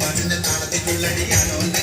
பாட்டுல தாளத்தை உள்ளடி அனோந்த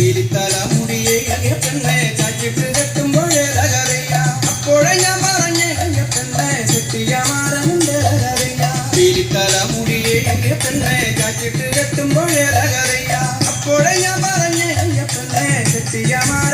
പിടിത്തല മുടിയെ പെണ്ണെ ചാച്ചിട്ട് കെട്ടുമ്പോഴേ തകറിയ അപ്പോഴേ ഞാൻ പറഞ്ഞേ പെണ്ണെ ചെട്ടിയ മാറുന്നുണ്ട് തകറിയ പിടിത്തല മുടിയെ പെണ്ണെ ചാച്ചിട്ട് കെട്ടുമ്പോഴേ തകറിയ അപ്പോഴേ ഞാൻ പറഞ്ഞേ പെണ്ണെ ചെട്ടിയ മാറ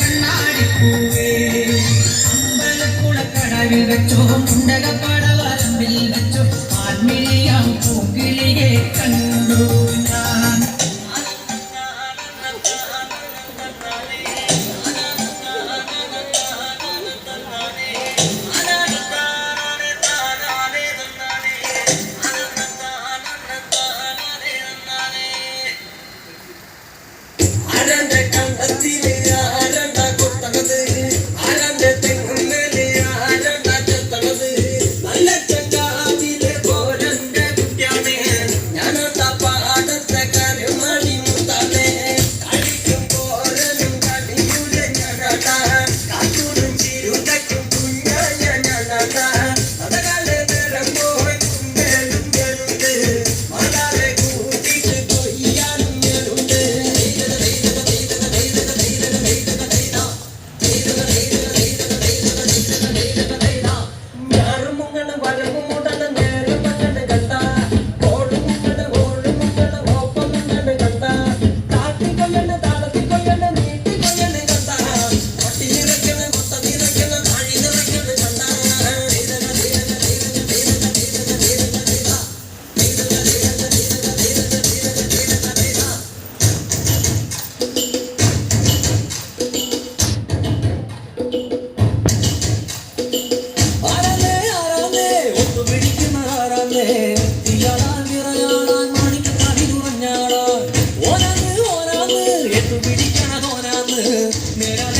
കണ്ണാടി പൂവേ. അമ്പലപ്പുഴ കടവിൽ വെച്ചോ मेरा